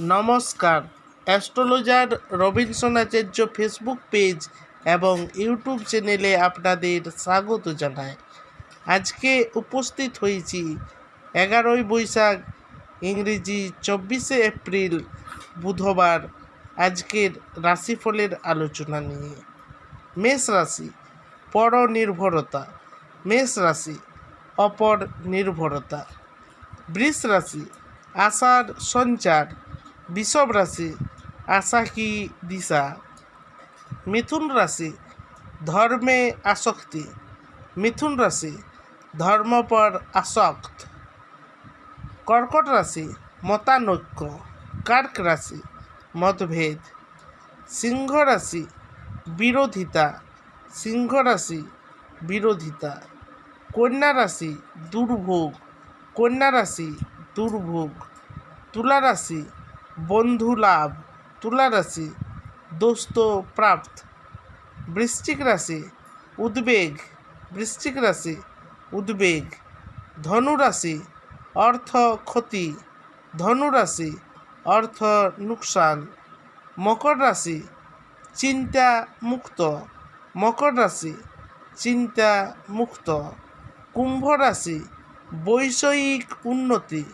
নমস্কার। Astrologer Robinson Acharya Facebook page এবং YouTube চ্যানেলে আপনাদের স্বাগত জানাই। আজকে উপস্থিত হয়েছি এগারোই বৈশাখ, ইংরেজি চব্বিশে এপ্রিল, বুধবার। আজকের রাশিফলের আলোচনা নিয়ে। মেষ রাশি, পরনির্ভরতা। মেষ রাশি অপর নির্ভরতা বৃষ রাশি, আশার সঞ্চার। বিষব রাশি আশা কি দিশা। মিথুন রাশি ধর্মে আসক্তি। মিথুন রাশি ধর্ম পর আসক্ত। কর্কট রাশি মতানৈক্য। কার্ক রাশি মতভেদ। সিংহ রাশি বিরোধিতা সিংহ রাশি বিরোধিতা কন্যা রাশি দুর্ভোগ কন্যা রাশি দুর্ভোগ তুলা রাশি বন্ধু লাভ, তুলা রাশি, দোস্ত প্রাপ্ত, বৃশ্চিক রাশি, উদ্বেগ, বৃশ্চিক রাশি, উদ্বেগ, ধনু রাশি, অর্থ ক্ষতি, ধনু রাশি, অর্থ নুকসান, মকর রাশি, চিন্তা মুক্ত, মকর রাশি, চিন্তা মুক্ত, কুম্ভ রাশি, বৈষয়িক উন্নতি,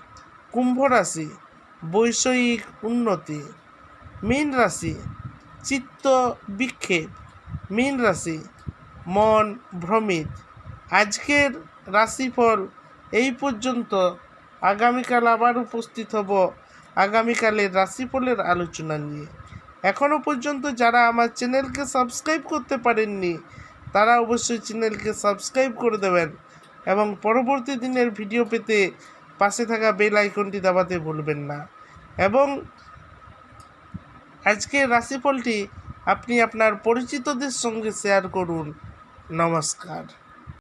কুম্ভ রাশি বৈষয়িক উন্নতি। মীন রাশি, চিত্ত বিক্ষেপ। মীন রাশি, মন ভ্রমিত। আজকের রাশিফল এই পর্যন্ত। আগামীকাল আবার উপস্থিত হব আগামীকালের রাশিফলের আলোচনা নিয়ে। এখনও পর্যন্ত যারা আমার চ্যানেলকে সাবস্ক্রাইব করতে পারেননি, তারা অবশ্যই চ্যানেলকে সাবস্ক্রাইব করে দেবেন এবং পরবর্তী দিনের ভিডিও পেতে পাশে থাকা বেল আইকনটি দাবাতে ভুলবেন না। এবং আজকের রাশিফলটি আপনি আপনার পরিচিতদের সঙ্গে শেয়ার করুন। নমস্কার।